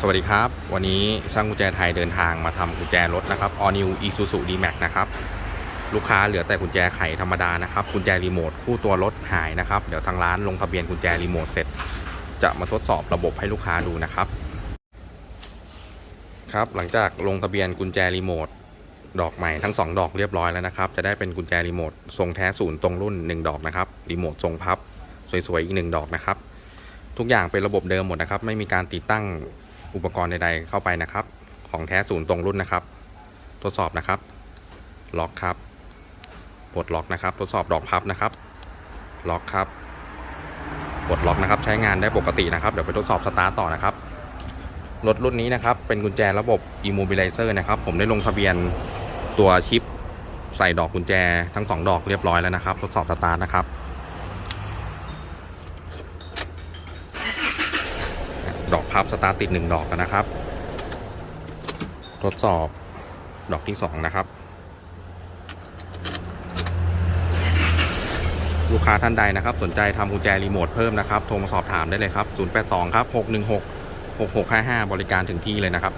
สวัสดีครับ วันนี้ช่างกุญแจไทยเดินทางมาทำกุญแจรถนะครับ All New Isuzu D-Max นะครับ ลูกค้าเหลือแต่กุญแจไขธรรมดานะครับ กุญแจรีโมทคู่ตัวรถหายนะครับ เดี๋ยวทางร้านลงทะเบียนกุญแจรีโมทเสร็จ จะมาทดสอบระบบให้ลูกค้าดูนะครับ ครับ หลังจากลงทะเบียนกุญแจรีโมทดอกใหม่ทั้ง 2 ดอกเรียบร้อยแล้วนะครับ จะได้เป็นกุญแจรีโมททรงแท้ศูนย์ตรงรุ่น 1 ดอกนะครับ รีโมททรงพับ สวยๆอีก 1 ดอกนะครับ ทุกอย่างเป็นระบบเดิมหมดนะครับ ไม่มีการติดตั้ง อุปกรณ์ใดๆเข้าไปนะครับ ของแท้ศูนย์ตรงรุ่นนะครับ ทดสอบนะครับ ล็อกครับปลดล็อกนะครับ ทดสอบดอกพับนะครับ ล็อกครับปลดล็อกนะครับใช้งานได้ปกตินะครับ เดี๋ยวไปทดสอบสตาร์ตต่อนะครับรถรุ่นนี้นะครับ เป็นกุญแจระบบ Immobilizer นะครับ ผมได้ลงทะเบียนตัวชิป ใส่ดอกกุญแจทั้งสองดอกเรียบร้อยแล้วนะครับ ทดสอบสตาร์ทนะครับ ดอกพับสตาร์ติด1ดอกแล้วนะครับ ทดสอบดอกที่2นะครับ ลูกค้าท่านใดนะครับ สนใจทำกุญแจรีโมทเพิ่มนะครับ โทรมาสอบถามได้เลยครับ 082 ครับ 616 6655 บริการถึงที่เลยนะครับ